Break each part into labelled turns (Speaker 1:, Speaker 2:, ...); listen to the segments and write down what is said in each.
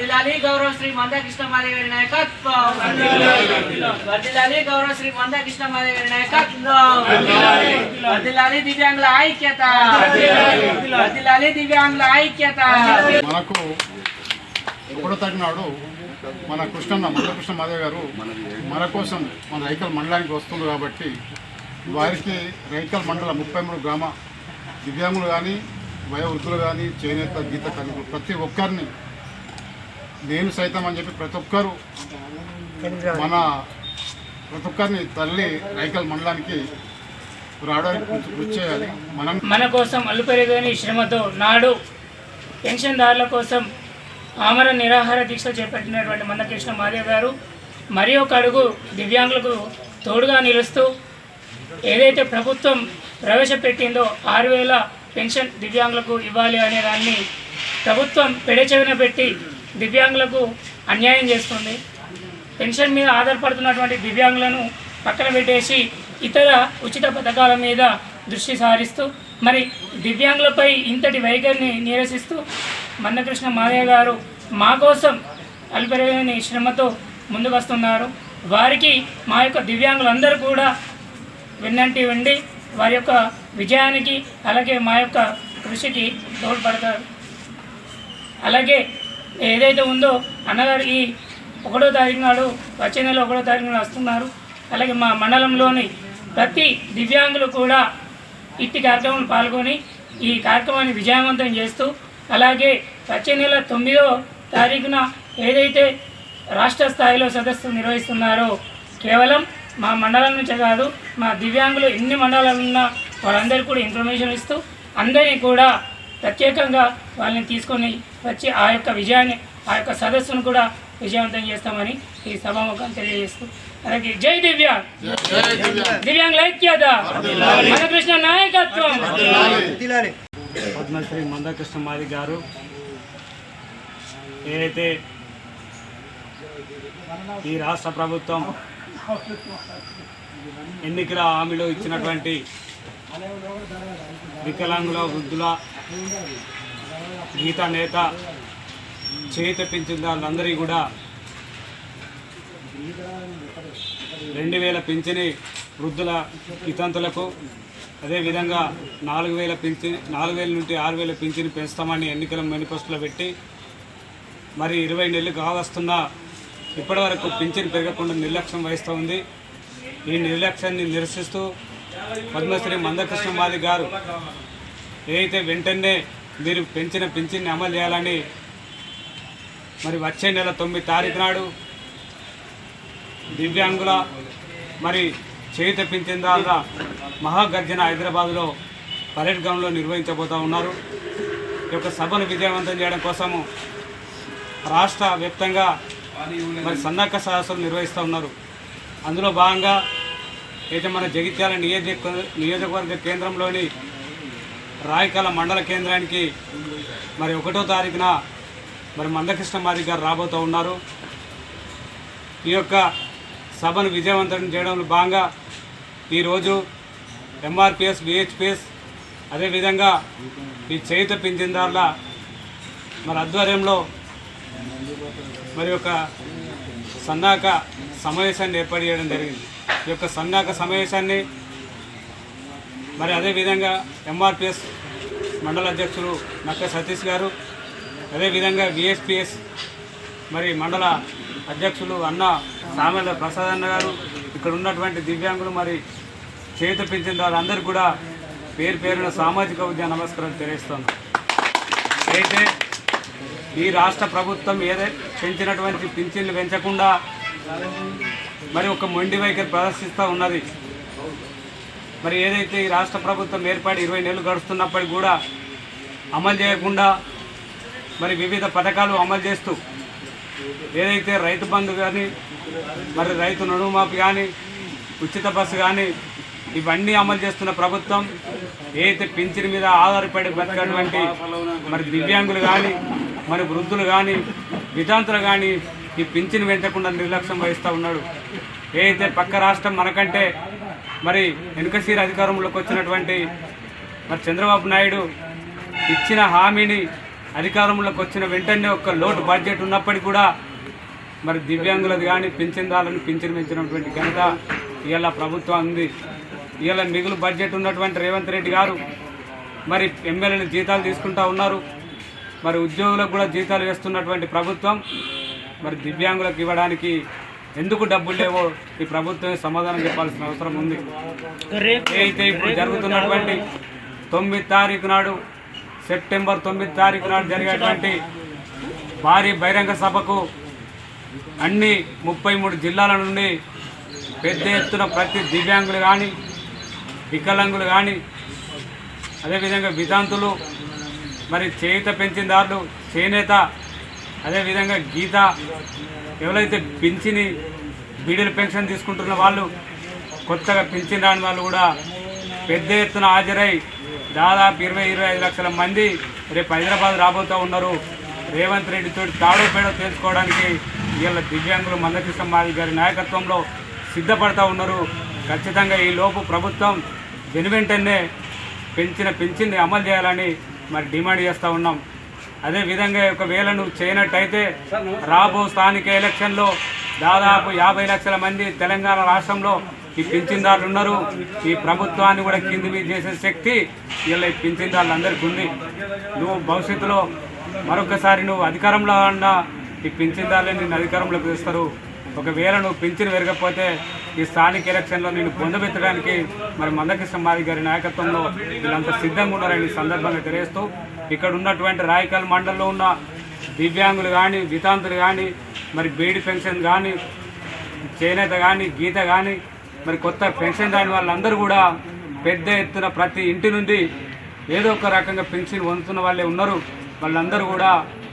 Speaker 1: వర్దిలాలి గౌరవ శ్రీ మందకృష్ణ మాదేవి గారి నాయకత్వం. వర్దిలాలి గౌరవ శ్రీ మందకృష్ణ మాదేవి గారి నాయకత్వం. వర్దిలాలి దివ్యాంగుల ఐక్యత. వర్దిలాలి దివ్యాంగుల ఐక్యత.
Speaker 2: మనకు ఎప్పుడో తగినాడు మన కృష్ణన్న మందకృష్ణ మాధవ్ గారు మన కోసం మన రైకల్ మండలానికి వస్తుంది కాబట్టి వారికి రైకల్ మండల ముప్పై మూడు గ్రామ దివ్యాంగులు కానీ వయోవృద్ధులు కానీ చేనేత గీత కార్మికులు ప్రతి ఒక్కరిని నేను సైతం అని చెప్పి ప్రతి ఒక్కరు మన ప్రతి ఒక్కరిని తల్లి రైకల్ మండలానికి రావడానికి కృషి- చేయాలి మనం
Speaker 3: మన కోసం అల్లుపెరగని శ్రమతో నాడు పెన్షన్దారుల కోసం ఆమర నిరాహార దీక్ష చేపట్టినటువంటి మందకృష్ణ మాదేవ్ గారు మరి ఒక అడుగు దివ్యాంగులకు తోడుగా నిలుస్తూ ఏదైతే ప్రభుత్వం ప్రవేశపెట్టిందో ఆరు వేల పెన్షన్ దివ్యాంగులకు ఇవ్వాలి అనే దాన్ని ప్రభుత్వం పెడచెవిన పెట్టి దివ్యాంగులకు అన్యాయం చేస్తుంది. పెన్షన్ మీద ఆధారపడుతున్నటువంటి దివ్యాంగులను పక్కన పెట్టేసి ఇతర ఉచిత పథకాల మీద దృష్టి సారిస్తూ మరి దివ్యాంగులపై ఇంతటి వైఖరిని నిరసిస్తూ మన్నకృష్ణ మాదయ్య గారు మా కోసం అల్పరేని శ్రమతో ముందుకు వస్తున్నారు. వారికి మా యొక్క దివ్యాంగులందరూ కూడా విన్నంటి ఉండి వారి యొక్క విజయానికి అలాగే మా యొక్క కృషికి తోడ్పడతారు. అలాగే ఏదైతే ఉందో అన్నగారు ఈ ఒకటో తారీఖు నాడు వచ్చే నెల ఒకటో తారీఖు నాడు వస్తున్నారు. అలాగే మా మండలంలోని ప్రతి దివ్యాంగులు కూడా ఇట్టి కార్యక్రమంలో పాల్గొని ఈ కార్యక్రమాన్ని విజయవంతం చేస్తూ అలాగే వచ్చే నెల తొమ్మిదో తారీఖున ఏదైతే రాష్ట్ర స్థాయిలో సదస్సు నిర్వహిస్తున్నారో కేవలం మా మండలం నుంచే కాదు మా దివ్యాంగులు ఎన్ని మండలాలు ఉన్నా వాళ్ళందరికీ కూడా ఇన్ఫర్మేషన్ ఇస్తూ అందరినీ కూడా ప్రత్యేకంగా వాళ్ళని తీసుకొని వచ్చి ఆ యొక్క విజయాన్ని ఆ యొక్క సదస్సును కూడా విజయవంతం చేస్తామని ఈ సభాముఖం తెలియజేస్తూ. అలాగే జై దివ్య! దివ్యాంగుల ఐక్యత! మనకృష్ణ నాయకత్వం!
Speaker 4: పద్మశ్రీ మందకృష్ణ మాది గారు. ఏదైతే ఈ రాష్ట్ర ప్రభుత్వం ఎన్నికల హామీలో ఇచ్చినటువంటి వికలాంగుల వృద్ధుల గీత నేత చేత పెంచిన వాళ్ళందరికీ కూడా రెండు వేల పింఛని వృద్ధుల వితంతులకు అదేవిధంగా నాలుగు వేల పింఛని నాలుగు వేల నుండి ఆరు వేల పింఛని పెంచుతామని ఎన్నికల మేనిఫెస్టోలో పెట్టి మరి ఇరవై నెలలు కావస్తున్నా ఇప్పటివరకు పింఛన్ పెరగకుండా నిర్లక్ష్యం వహిస్తూ ఉంది. ఈ నిర్లక్ష్యాన్ని నిరసిస్తూ పద్మశ్రీ మందకృష్ణ మాది గారు ఏదైతే వెంటనే మీరు పెంచిన పింఛన్ని అమలు చేయాలని మరి వచ్చే నెల తొమ్మిది తారీఖు నాడు దివ్యాంగుల మరి చేత పింఛన్దారుల మహాగర్జన హైదరాబాద్లో పరేడ్ గ్రౌండ్లో నిర్వహించబోతూ ఉన్నారు. ఈ యొక్క సభను విజయవంతం చేయడం కోసము రాష్ట్ర వ్యాప్తంగా మరి సన్నాహక సదస్సులు నిర్వహిస్తూ ఉన్నారు. అందులో భాగంగా అయితే మన జగిత్యాల నియోజక నియోజకవర్గ కేంద్రంలోని రాయకల మండల కేంద్రానికి మరి ఒకటో తారీఖున మరి మందకృష్ణ మాది గారు రాబోతూ ఉన్నారు. ఈ యొక్క సభను విజయవంతం చేయడంలో భాగంగా ఈరోజు ఎంఆర్పిఎస్ విహెచ్పిఎస్ అదేవిధంగా ఈ చేయుత పింఛన్దారుల మరి ఆధ్వర్యంలో మరి ఒక సన్నాక సమావేశాన్ని ఏర్పాటు చేయడం జరిగింది. ఈ యొక్క సన్నాహక సమావేశాన్ని మరి అదేవిధంగా ఎంఆర్పిఎస్ మండల అధ్యక్షులు నక్క సతీష్ గారు అదేవిధంగా విఎస్పిఎస్ మరి మండల అధ్యక్షులు అన్న సామెల ప్రసాద్ అన్న గారు ఇక్కడ ఉన్నటువంటి దివ్యాంగులు మరి చేత పెంచిన వాళ్ళందరూ కూడా పేరు పేరున సామాజిక ఉద్య నమస్కారం తెలియజేస్తాను. అయితే ఈ రాష్ట్ర ప్రభుత్వం ఏదైతే పెంచినటువంటి పింఛన్లు పెంచకుండా మరి ఒక మొండి వైఖరి ప్రదర్శిస్తూ ఉన్నది. మరి ఏదైతే ఈ రాష్ట్ర ప్రభుత్వం ఏర్పడి ఇరవై నెలలు గడుస్తున్నప్పటికీ కూడా అమలు చేయకుండా మరి వివిధ పథకాలు అమలు చేస్తూ ఏదైతే రైతు బంధు కానీ మరి రైతు నడుమాపి కానీ ఉచిత బస్సు కానీ ఇవన్నీ అమలు చేస్తున్న ప్రభుత్వం ఏదైతే పింఛన్ మీద ఆధారపడి బతికినటువంటి మరి దివ్యాంగులు కానీ మరి వృద్ధులు కానీ విధాంతులు కానీ ఈ పింఛన్ పెంచకుండా నిర్లక్ష్యం వహిస్తూ ఉన్నాడు. ఏదైతే పక్క రాష్ట్రం మనకంటే మరి వెనుకసీర అధికారంలోకి వచ్చినటువంటి మరి చంద్రబాబు నాయుడు ఇచ్చిన హామీని అధికారంలోకి వచ్చిన వెంటనే ఒక లోటు బడ్జెట్ ఉన్నప్పటికీ కూడా మరి దివ్యాంగులది కానీ పింఛన్దారులను పింఛన్ పెంచినటువంటి ఘనత ఇవాళ ప్రభుత్వం ఉంది ఇవాళ మిగులు బడ్జెట్ ఉన్నటువంటి రేవంత్ రెడ్డి గారు మరి ఎమ్మెల్యేలు జీతాలు తీసుకుంటా ఉన్నారు. మరి ఉద్యోగులకు కూడా జీతాలు వేస్తున్నటువంటి ప్రభుత్వం మరి దివ్యాంగులకు ఇవ్వడానికి ఎందుకు డబ్బులు లేవో? ఈ ప్రభుత్వం సమాధానం చెప్పాల్సిన అవసరం ఉంది. అయితే ఇప్పుడు జరుగుతున్నటువంటి తొమ్మిది తారీఖు నాడు సెప్టెంబర్ తొమ్మిది తారీఖు నాడు జరిగేటువంటి భారీ బహిరంగ సభకు అన్ని ముప్పై మూడు జిల్లాల నుండి పెద్ద ఎత్తున ప్రతి దివ్యాంగులు కానీ వికలాంగులు కానీ అదేవిధంగా వితాంతులు మరి చేయుత పెంచిందారులు చేనేత అదేవిధంగా గీత ఎవరైతే పింఛని బీడీలు పెన్షన్ తీసుకుంటున్న వాళ్ళు కొత్తగా పింఛన్ రాని వాళ్ళు కూడా పెద్ద ఎత్తున హాజరై దాదాపు ఇరవై ఇరవై ఐదు లక్షల మంది రేపు హైదరాబాద్ రాబోతూ ఉన్నారు. రేవంత్ రెడ్డితో తాడో పేడో తెలుసుకోవడానికి వీళ్ళ దివ్యాంగులు మందకృష్ణ మాది గారి నాయకత్వంలో సిద్ధపడతా ఉన్నారు. ఖచ్చితంగా ఈ లోపు ప్రభుత్వం వెనువెంటనే పెంచిన పెంచింది అమలు చేయాలని మరి డిమాండ్ చేస్తూ ఉన్నాం. అదే విధంగా ఒకవేళ నువ్వు చేయనట్టయితే రాబో స్థానిక ఎలక్షన్లో దాదాపు యాభై లక్షల మంది తెలంగాణ రాష్ట్రంలో ఈ పింఛన్దారులు ఉన్నారు. ఈ ప్రభుత్వాన్ని కూడా కింది మీద చేసే శక్తి వీళ్ళ ఈ పింఛన్దారులు అందరికీ ఉంది. నువ్వు భవిష్యత్తులో మరొకసారి నువ్వు అధికారంలో ఉన్న ఈ పింఛన్దారులే నిన్ను అధికారంలోకి తెస్తారు. ఒకవేళ నువ్వు పింఛన్ పెరగకపోతే ఈ స్థానిక ఎలక్షన్లో నేను పొందబెట్టడానికి మరి మందకృష్ణ మాది గారి నాయకత్వంలో వీళ్ళంతా సిద్ధంగా ఉన్నారని ఈ సందర్భంగా తెలియస్తూ ఇక్కడ ఉన్నటువంటి రాయకల్ మండలంలో ఉన్న దివ్యాంగులు కానీ వితాంతులు కానీ మరి బీడి పెన్షన్ కానీ చేనేత కానీ గీత కానీ మరి కొత్త పెన్షన్ రాని వాళ్ళందరూ కూడా పెద్ద ఎత్తున ప్రతి ఇంటి నుండి ఏదో ఒక రకంగా పెన్షన్ పొందుతున్న వాళ్ళే ఉన్నారు. వాళ్ళందరూ కూడా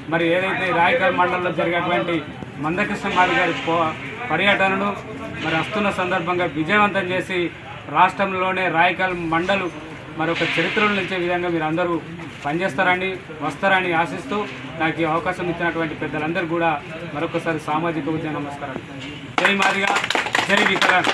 Speaker 4: మరి ఏదైతే రాయకల్ మండలంలో జరిగేటువంటి మందకృష్ణ మాది గారి పర్యటనను మరి వస్తున్న సందర్భంగా విజయవంతం చేసి రాష్ట్రంలోనే రాయకల్ మండలు మరి ఒక చరిత్రను నిలిచే విధంగా మీరు అందరూ పనిచేస్తారని వస్తారని ఆశిస్తూ నాకు ఈ అవకాశం ఇచ్చినటువంటి పెద్దలందరూ కూడా మరొకసారి సామాజిక ఉద్యమ నమస్కారాలు. జై మాదిగా జై వికలాంగ్